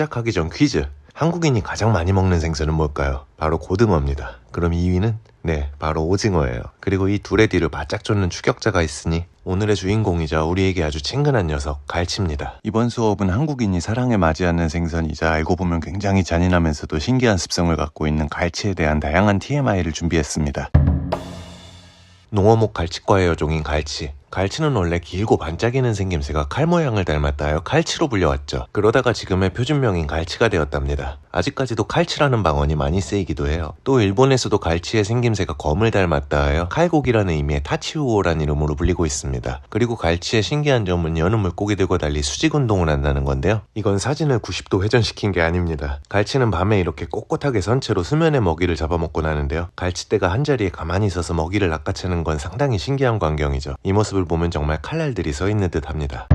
시작하기 전 퀴즈. 한국인이 가장 많이 먹는 생선은 뭘까요? 바로 고등어입니다. 그럼 2위는? 네, 바로 오징어예요. 그리고 이 둘의 뒤를 바짝 쫓는 추격자가 있으니 오늘의 주인공이자 우리에게 아주 친근한 녀석, 갈치입니다. 이번 수업은 한국인이 사랑에 맞이하는 생선이자 알고 보면 굉장히 잔인하면서도 신기한 습성을 갖고 있는 갈치에 대한 다양한 TMI를 준비했습니다. 농어목 갈치과의 여종인 갈치. 갈치는 원래 길고 반짝이는 생김새가 칼 모양을 닮았다 하여 칼치로 불려왔죠. 그러다가 지금의 표준명인 갈치가 되었답니다. 아직까지도 칼치라는 방언이 많이 쓰이기도 해요. 또 일본에서도 갈치의 생김새가 검을 닮았다 하여 칼고기라는 의미의 타치우오란 이름으로 불리고 있습니다. 그리고 갈치의 신기한 점은 여느 물고기들과 달리 수직 운동을 한다는 건데요. 이건 사진을 90도 회전시킨 게 아닙니다. 갈치는 밤에 이렇게 꼿꼿하게 선 채로 수면의 먹이를 잡아먹곤 하는데요. 갈치떼가 한 자리에 가만히 있어서 먹이를 낚아채는 건 상당히 신기한 광경이죠. 이 모습을 보면 정말 칼날들이 서 있는 듯 합니다.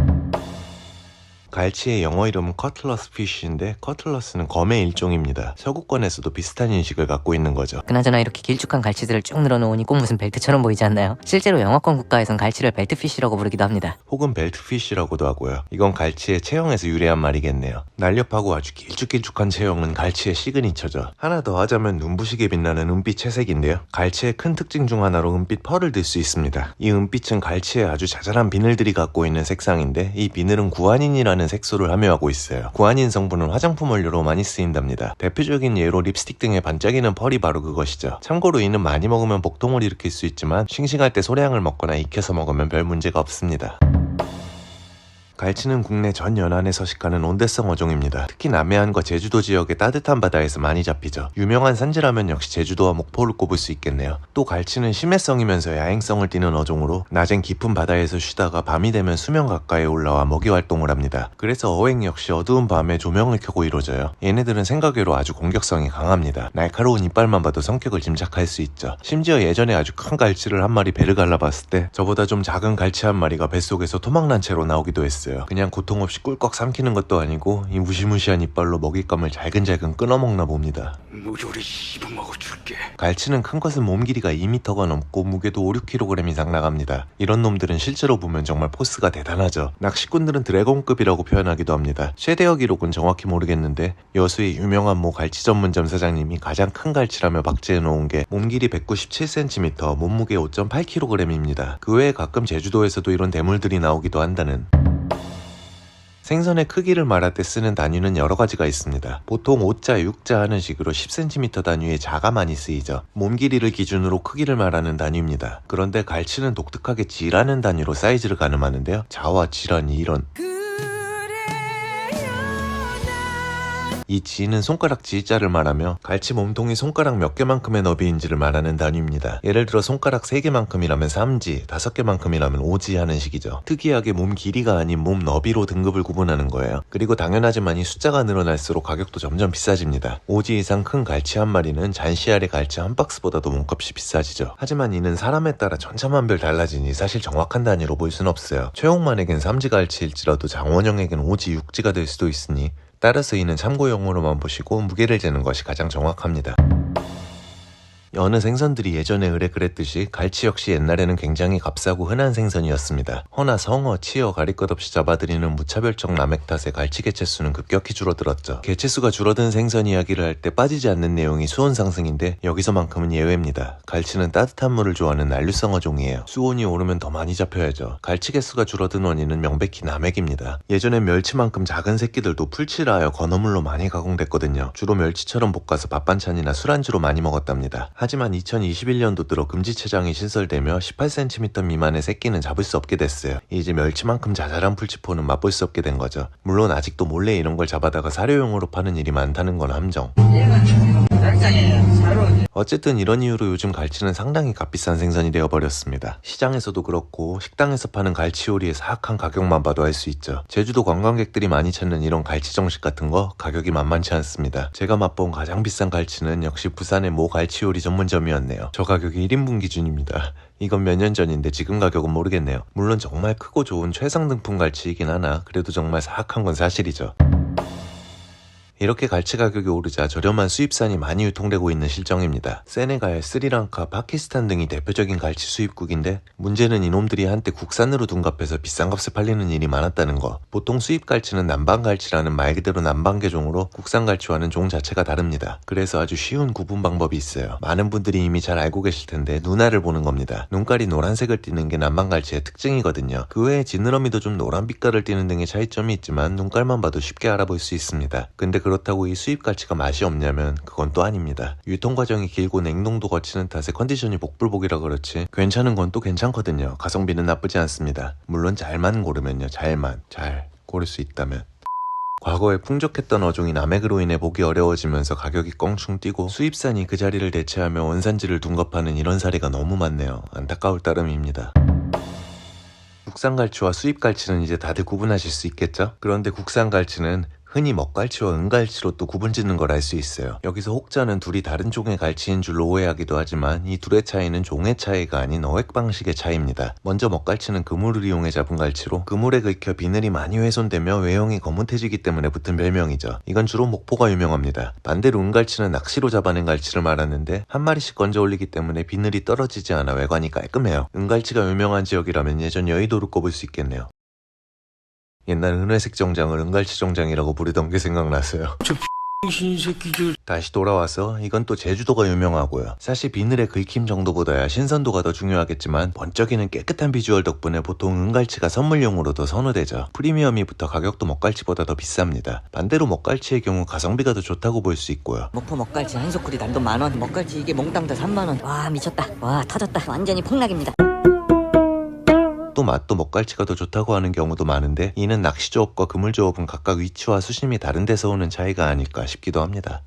갈치의 영어 이름은 커틀러스 피쉬인데 커틀러스는 검의 일종입니다. 서구권에서도 비슷한 인식을 갖고 있는 거죠. 그나저나 이렇게 길쭉한 갈치들을 쭉 늘어놓으니 꼭 무슨 벨트처럼 보이지 않나요? 실제로 영어권 국가에선 갈치를 벨트피쉬라고 부르기도 합니다. 혹은 벨트피쉬라고도 하고요. 이건 갈치의 체형에서 유래한 말이겠네요. 날렵하고 아주 길쭉길쭉한 체형은 갈치의 시그니처죠. 하나 더 하자면 눈부시게 빛나는 은빛 채색인데요. 갈치의 큰 특징 중 하나로 은빛 펄을 들 수 있습니다. 이 은빛은 갈치의 아주 자잘한 비늘들이 갖고 있는 색상인데 이 비늘은 구아닌이라는 색소를 함유하고 있어요. 구아닌 성분은 화장품 원료로 많이 쓰인답니다. 대표적인 예로 립스틱 등에 반짝이는 펄이 바로 그것이죠. 참고로 이는 많이 먹으면 복통을 일으킬 수 있지만 싱싱할 때 소량을 먹거나 익혀서 먹으면 별 문제가 없습니다. 갈치는 국내 전 연안에 서식하는 온대성 어종입니다. 특히 남해안과 제주도 지역의 따뜻한 바다에서 많이 잡히죠. 유명한 산지라면 역시 제주도와 목포를 꼽을 수 있겠네요. 또 갈치는 심해성이면서 야행성을 띠는 어종으로 낮엔 깊은 바다에서 쉬다가 밤이 되면 수면 가까이에 올라와 먹이 활동을 합니다. 그래서 어획 역시 어두운 밤에 조명을 켜고 이루어져요. 얘네들은 생각외로 아주 공격성이 강합니다. 날카로운 이빨만 봐도 성격을 짐작할 수 있죠. 심지어 예전에 아주 큰 갈치를 한 마리 배를 갈라봤을 때 저보다 좀 작은 갈치 한 마리가 뱃속에서 토막난 채로 나오기도 했어요. 그냥 고통 없이 꿀꺽 삼키는 것도 아니고 이 무시무시한 이빨로 먹잇감을 잘근잘근 끊어먹나 봅니다. 무조리 씹어먹어 줄게. 갈치는 큰 것은 몸 길이가 2m가 넘고 무게도 5, 6kg 이상 나갑니다. 이런 놈들은 실제로 보면 정말 포스가 대단하죠. 낚시꾼들은 드래곤급이라고 표현하기도 합니다. 최대어 기록은 정확히 모르겠는데 여수의 유명한 모 갈치 전문점 사장님이 가장 큰 갈치라며 박제해 놓은 게 몸 길이 197cm, 몸무게 5.8kg입니다. 그 외에 가끔 제주도에서도 이런 대물들이 나오기도 한다는 생선의 크기를 말할 때 쓰는 단위는 여러 가지가 있습니다. 보통 5자, 6자 하는 식으로 10cm 단위의 자가 많이 쓰이죠. 몸 길이를 기준으로 크기를 말하는 단위입니다. 그런데 갈치는 독특하게 지라는 단위로 사이즈를 가늠하는데요. 자와 지란이 이런 이 지는 손가락 지자를 말하며 갈치 몸통이 손가락 몇 개만큼의 너비인지를 말하는 단위입니다. 예를 들어 손가락 3개만큼이라면 3지, 5개만큼이라면 5지 하는 식이죠. 특이하게 몸 길이가 아닌 몸 너비로 등급을 구분하는 거예요. 그리고 당연하지만 이 숫자가 늘어날수록 가격도 점점 비싸집니다. 5지 이상 큰 갈치 한 마리는 잔시알의 갈치 한 박스보다도 몸값이 비싸지죠. 하지만 이는 사람에 따라 천차만별 달라지니 사실 정확한 단위로 볼 순 없어요. 최홍만에겐 3지 갈치일지라도 장원영에겐 5지, 6지가 될 수도 있으니 따라서 이는 참고용으로만 보시고 무게를 재는 것이 가장 정확합니다. 어느 생선들이 예전에 의뢰 그랬듯이 갈치 역시 옛날에는 굉장히 값싸고 흔한 생선이었습니다. 허나 성어, 치어 것 없이 잡아들이는 무차별적 남획 탓에 갈치 개체수는 급격히 줄어들었죠. 개체수가 줄어든 생선 이야기를 할 때 빠지지 않는 내용이 수온 상승인데 여기서만큼은 예외입니다. 갈치는 따뜻한 물을 좋아하는 난류성 어 종이에요. 수온이 오르면 더 많이 잡혀야죠. 갈치 개수가 줄어든 원인은 명백히 남획입니다. 예전엔 멸치만큼 작은 새끼들도 풀칠하여 건어물로 많이 가공됐거든요. 주로 멸치처럼 볶아서 밥반찬이나 술안주로 많이 먹었답니다. 하지만 2021년도 들어 금지체장이 신설되며 18cm 미만의 새끼는 잡을 수 없게 됐어요. 이제 멸치만큼 자잘한 풀치포는 맛볼 수 없게 된 거죠. 물론 아직도 몰래 이런 걸 잡아다가 사료용으로 파는 일이 많다는 건 함정. 어쨌든 이런 이유로 요즘 갈치는 상당히 값비싼 생선이 되어버렸습니다. 시장에서도 그렇고 식당에서 파는 갈치 요리의 사악한 가격만 봐도 알 수 있죠. 제주도 관광객들이 많이 찾는 이런 갈치 정식 같은 거 가격이 만만치 않습니다. 제가 맛본 가장 비싼 갈치는 역시 부산의 모 갈치 요리 전문점이었네요. 저 가격이 1인분 기준입니다. 이건 몇 년 전인데 지금 가격은 모르겠네요. 물론 정말 크고 좋은 최상등품 갈치이긴 하나 그래도 정말 사악한 건 사실이죠. 이렇게 갈치 가격이 오르자 저렴한 수입산이 많이 유통되고 있는 실정입니다. 세네갈, 스리랑카, 파키스탄 등이 대표적인 갈치 수입국인데 문제는 이놈들이 한때 국산으로 둔갑해서 비싼 값에 팔리는 일이 많았다는 거. 보통 수입 갈치는 남방 갈치라는 말 그대로 남방 개종으로 국산 갈치와는 종 자체가 다릅니다. 그래서 아주 쉬운 구분 방법이 있어요. 많은 분들이 이미 잘 알고 계실 텐데 눈알을 보는 겁니다. 눈깔이 노란색을 띠는 게 남방 갈치의 특징이거든요. 그 외에 지느러미도 좀 노란 빛깔을 띠는 등의 차이점이 있지만 눈깔만 봐도 쉽게 알아볼 수 있습니다. 근데 그렇다고 이 수입 갈치가 맛이 없냐면 그건 또 아닙니다. 유통 과정이 길고 냉동도 거치는 탓에 컨디션이 복불복이라 그렇지 괜찮은 건 또 괜찮거든요. 가성비는 나쁘지 않습니다. 물론 잘만 고르면요. 잘만 잘 고를 수 있다면. 과거에 풍족했던 어종이 남획으로 인해 보기 어려워지면서 가격이 껑충 뛰고 수입산이 그 자리를 대체하며 원산지를 둔갑하는 이런 사례가 너무 많네요. 안타까울 따름입니다. 국산 갈치와 수입 갈치는 이제 다들 구분하실 수 있겠죠? 그런데 국산 갈치는 흔히 먹갈치와 은갈치로 또 구분 짓는 걸 알 수 있어요. 여기서 혹자는 둘이 다른 종의 갈치인 줄로 오해하기도 하지만 이 둘의 차이는 종의 차이가 아닌 어획 방식의 차이입니다. 먼저 먹갈치는 그물을 이용해 잡은 갈치로 그물에 긁혀 비늘이 많이 훼손되며 외형이 거뭇해지기 때문에 붙은 별명이죠. 이건 주로 목포가 유명합니다. 반대로 은갈치는 낚시로 잡아낸 갈치를 말하는데 한 마리씩 건져 올리기 때문에 비늘이 떨어지지 않아 외관이 깔끔해요. 은갈치가 유명한 지역이라면 예전 여의도를 꼽을 수 있겠네요. 옛날 은회색 정장을 은갈치 정장이라고 부르던 게 생각났어요. 신 새끼들 다시 돌아와서 이건 또 제주도가 유명하고요. 사실 비늘의 긁힘 정도보다야 신선도가 더 중요하겠지만 번쩍이는 깨끗한 비주얼 덕분에 보통 은갈치가 선물용으로 더 선호되죠. 프리미엄이 붙어 가격도 먹갈치보다 더 비쌉니다. 반대로 먹갈치의 경우 가성비가 더 좋다고 볼 수 있고요. 목포 먹갈치 한 소쿠리 난돈 만원 먹갈치 이게 몽땅 다 3만원 와 미쳤다 와 터졌다 완전히 폭락입니다 또 맛도 먹갈치가 더 좋다고 하는 경우도 많은데 이는 낚시조업과 그물조업은 각각 위치와 수심이 다른 데서 오는 차이가 아닐까 싶기도 합니다.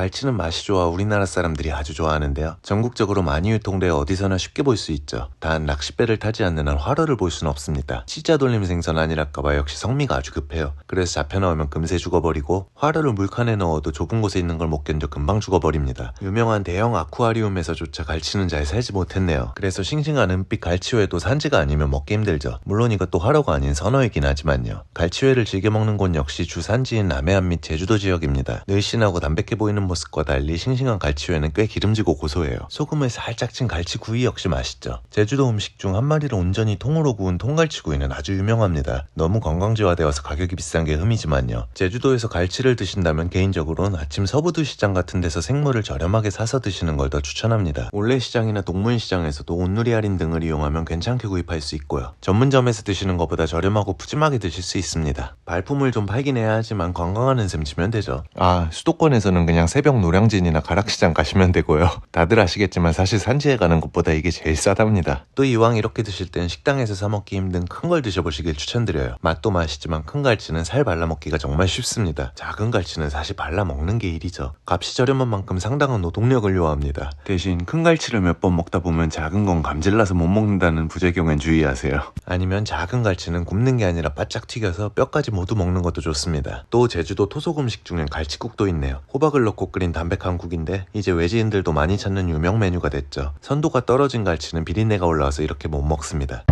갈치는 맛이 좋아 우리나라 사람들이 아주 좋아하는데요. 전국적으로 많이 유통되어 어디서나 쉽게 볼 수 있죠. 단 낚싯배를 타지 않는 한 화로를 볼 수는 없습니다. 치자 돌림 생선 아니랄까봐 역시 성미가 아주 급해요. 그래서 잡혀 나오면 금세 죽어버리고 화로를 물칸에 넣어도 좁은 곳에 있는 걸 못 견뎌 금방 죽어버립니다. 유명한 대형 아쿠아리움에서조차 갈치는 잘 살지 못했네요. 그래서 싱싱한 은빛 갈치회도 산지가 아니면 먹기 힘들죠. 물론 이것도 화로가 아닌 선어이긴 하지만요. 갈치회를 즐겨 먹는 곳 역시 주산지인 남해안 및 제주도 지역입니다. 늘씬하고 담백해 보이는 모습과 달리 싱싱한 갈치회는 꽤 기름지고 고소해요. 소금을 살짝 친 갈치구이 역시 맛있죠. 제주도 음식 중 한 마리를 온전히 통으로 구운 통갈치구이는 아주 유명합니다. 너무 관광지화되어서 가격이 비싼 게 흠이지만요. 제주도에서 갈치를 드신다면 개인적으로는 아침 서부두 시장 같은 데서 생물을 저렴하게 사서 드시는 걸 더 추천합니다. 올레시장이나 동문시장에서도 온누리 할인 등을 이용하면 괜찮게 구입할 수 있고요. 전문점에서 드시는 것보다 저렴하고 푸짐하게 드실 수 있습니다. 발품을 좀 팔긴 해야 하지만 관광하는 셈 치면 되죠. 아, 수도권에서는 그냥 새벽 노량진이나 가락시장 가시면 되고요. 다들 아시겠지만 사실 산지에 가는 것보다 이게 제일 싸답니다. 또 이왕 이렇게 드실 땐 식당에서 사 먹기 힘든 큰 걸 드셔보시길 추천드려요. 맛도 맛이지만 큰 갈치는 살 발라 먹기가 정말 쉽습니다. 작은 갈치는 사실 발라 먹는 게 일이죠. 값이 저렴한 만큼 상당한 노동력을 요합니다. 대신 큰 갈치를 몇 번 먹다 보면 작은 건 감질나서 못 먹는다는 부작용엔 주의하세요. 아니면 작은 갈치는 굽는 게 아니라 바짝 튀겨서 뼈까지 모두 먹는 것도 좋습니다. 또 제주도 토속 음식 중엔 갈치국도 있네요. 호박을 넣고 끓인 담백한 국인데 이제 외지인들도 많이 찾는 유명 메뉴가 됐죠. 선도가 떨어진 갈치는 비린내가 올라와서 이렇게 못 먹습니다.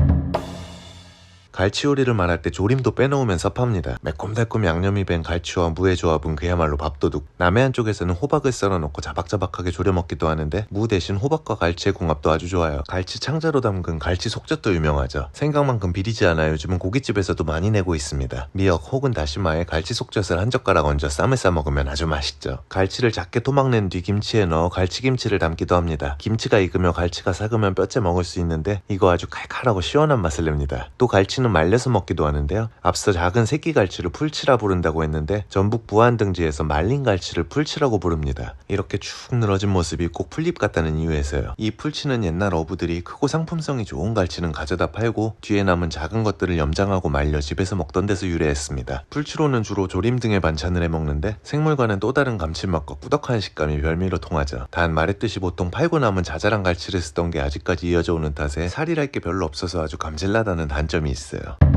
갈치 요리를 말할 때 조림도 빼놓으면 섭합니다. 매콤달콤 양념이 밴 갈치와 무의 조합은 그야말로 밥도둑. 남해안 쪽에서는 호박을 썰어놓고 자박자박하게 졸여 먹기도 하는데 무 대신 호박과 갈치의 궁합도 아주 좋아요. 갈치 창자로 담근 갈치 속젓도 유명하죠. 생각만큼 비리지 않아 요즘은 고깃집에서도 많이 내고 있습니다. 미역 혹은 다시마에 갈치 속젓을 한 젓가락 얹어 쌈을 싸 먹으면 아주 맛있죠. 갈치를 작게 토막낸 뒤 김치에 넣어 갈치김치를 담기도 합니다. 김치가 익으며 갈치가 삭으면 뼈째 먹을 수 있는데 이거 아주 칼칼하고 시원한 맛을 냅니다. 또 갈치는 말려서 먹기도 하는데요. 앞서 작은 새끼 갈치를 풀치라 부른다고 했는데 전북 부안 등지에서 말린 갈치를 풀치라고 부릅니다. 이렇게 축 늘어진 모습이 꼭 풀잎 같다는 이유에서요. 이 풀치는 옛날 어부들이 크고 상품성이 좋은 갈치는 가져다 팔고 뒤에 남은 작은 것들을 염장하고 말려 집에서 먹던 데서 유래했습니다. 풀치로는 주로 조림 등의 반찬을 해 먹는데 생물과는 또 다른 감칠맛과 꾸덕한 식감이 별미로 통하죠. 단 말했듯이 보통 팔고 남은 자잘한 갈치를 쓰던 게 아직까지 이어져 오는 탓에 살이랄 게 별로 없어서 아주 감질나다는 단점이 있어 요.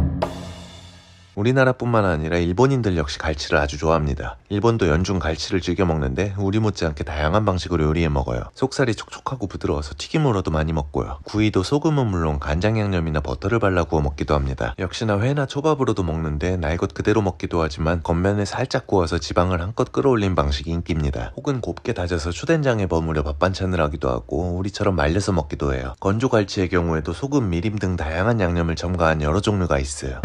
우리나라뿐만 아니라 일본인들 역시 갈치를 아주 좋아합니다. 일본도 연중 갈치를 즐겨 먹는데 우리 못지않게 다양한 방식으로 요리해 먹어요. 속살이 촉촉하고 부드러워서 튀김으로도 많이 먹고요. 구이도 소금은 물론 간장 양념이나 버터를 발라 구워 먹기도 합니다. 역시나 회나 초밥으로도 먹는데 날 것 그대로 먹기도 하지만 겉면에 살짝 구워서 지방을 한껏 끌어올린 방식이 인기입니다. 혹은 곱게 다져서 추된장에 버무려 밥 반찬을 하기도 하고 우리처럼 말려서 먹기도 해요. 건조 갈치의 경우에도 소금, 미림 등 다양한 양념을 첨가한 여러 종류가 있어요.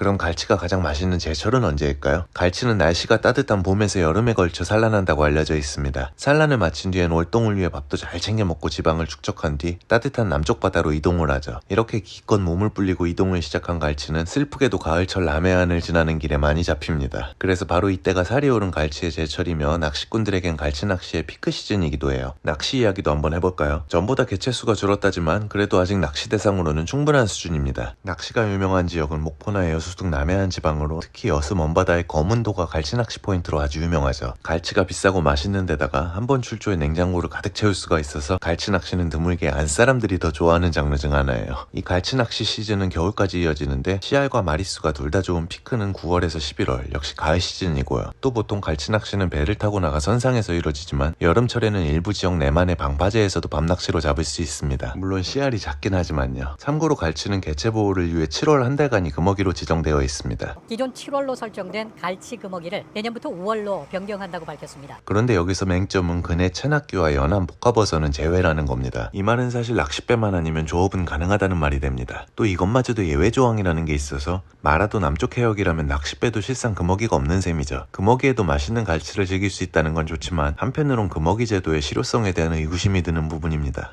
그럼 갈치가 가장 맛있는 제철은 언제일까요? 갈치는 날씨가 따뜻한 봄에서 여름에 걸쳐 산란한다고 알려져 있습니다. 산란을 마친 뒤엔 월동을 위해 밥도 잘 챙겨 먹고 지방을 축적한 뒤 따뜻한 남쪽 바다로 이동을 하죠. 이렇게 기껏 몸을 불리고 이동을 시작한 갈치는 슬프게도 가을철 남해안을 지나는 길에 많이 잡힙니다. 그래서 바로 이때가 살이 오른 갈치의 제철이며 낚시꾼들에겐 갈치 낚시의 피크 시즌이기도 해요. 낚시 이야기도 한번 해볼까요? 전보다 개체수가 줄었다지만 그래도 아직 낚시 대상으로는 충분한 수준입니다. 낚시가 유명한 지역은 목포나 여수 등 남해안 지방으로 특히 여수 먼바다의 검은도가 갈치 낚시 포인트로 아주 유명하죠. 갈치가 비싸고 맛있는 데다가 한 번 출조에 냉장고를 가득 채울 수가 있어서 갈치 낚시는 드물게 안 사람들이 더 좋아하는 장르 중 하나예요. 이 갈치 낚시 시즌은 겨울까지 이어지는데 씨알과 마리수가 둘 다 좋은 피크는 9월에서 11월 역시 가을 시즌이고요. 또 보통 갈치 낚시는 배를 타고 나가 선상에서 이루어지지만 여름철에는 일부 지역 내만의 방파제에서도 밤낚시로 잡을 수 있습니다. 물론 씨알이 작긴 하지만요. 참고로 갈치는 개체 보호를 위해 7월 한 달간이 금어기로 지정 되어 있습니다. 기존 7월로 설정된 갈치 금어기를 내년부터 5월로 변경한다고 밝혔습니다. 그런데 여기서 맹점은 근해 체납기와 연안 복합어선은 제외라는 겁니다. 이 말은 사실 낚싯배만 아니면 조업은 가능하다는 말이 됩니다. 또 이것마저도 예외 조항이라는 게 있어서 마라도 남쪽 해역이라면 낚싯배도 실상 금어기가 없는 셈이죠. 금어기에도 맛있는 갈치를 즐길 수 있다는 건 좋지만 한편으론 금어기 제도의 실효성에 대한 의구심이 드는 부분입니다.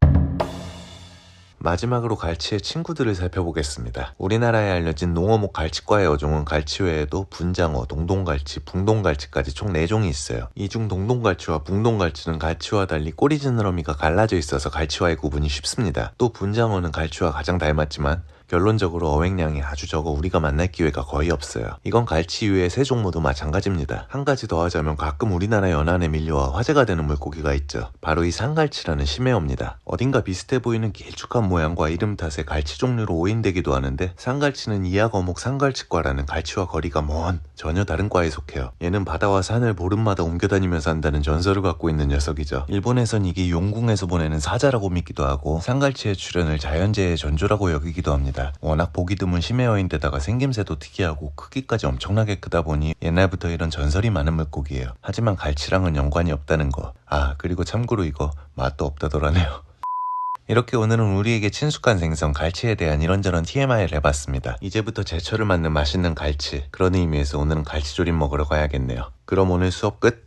마지막으로 갈치의 친구들을 살펴보겠습니다. 우리나라에 알려진 농어목 갈치과의 어종은 갈치 외에도 분장어, 동동갈치, 붕동갈치까지 총 4종이 있어요. 이 중 동동갈치와 붕동갈치는 갈치와 달리 꼬리 지느러미가 갈라져 있어서 갈치와의 구분이 쉽습니다. 또 분장어는 갈치와 가장 닮았지만 결론적으로 어획량이 아주 적어 우리가 만날 기회가 거의 없어요. 이건 갈치 이외의 세 종모두 마찬가지입니다. 한 가지 더 하자면 가끔 우리나라 연안에 밀려와 화제가 되는 물고기가 있죠. 바로 이 산갈치라는 심해어입니다. 어딘가 비슷해 보이는 길쭉한 모양과 이름 탓에 갈치 종류로 오인되기도 하는데 산갈치는 이하거목 산갈치과라는 갈치와 거리가 먼 전혀 다른 과에 속해요. 얘는 바다와 산을 보름마다 옮겨다니면서 한다는 전설을 갖고 있는 녀석이죠. 일본에선 이게 용궁에서 보내는 사자라고 믿기도 하고 산갈치의 출현을 자연재해의 전조라고 여기기도 합 니다. 워낙 보기 드문 심해어인데다가 생김새도 특이하고 크기까지 엄청나게 크다 보니 옛날부터 이런 전설이 많은 물고기예요. 하지만 갈치랑은 연관이 없다는 거. 아 그리고 참고로 이거 맛도 없다더라네요. 이렇게 오늘은 우리에게 친숙한 생선 갈치에 대한 이런저런 TMI를 해봤습니다. 이제부터 제철을 맞는 맛있는 갈치 그런 의미에서 오늘은 갈치조림 먹으러 가야겠네요. 그럼 오늘 수업 끝!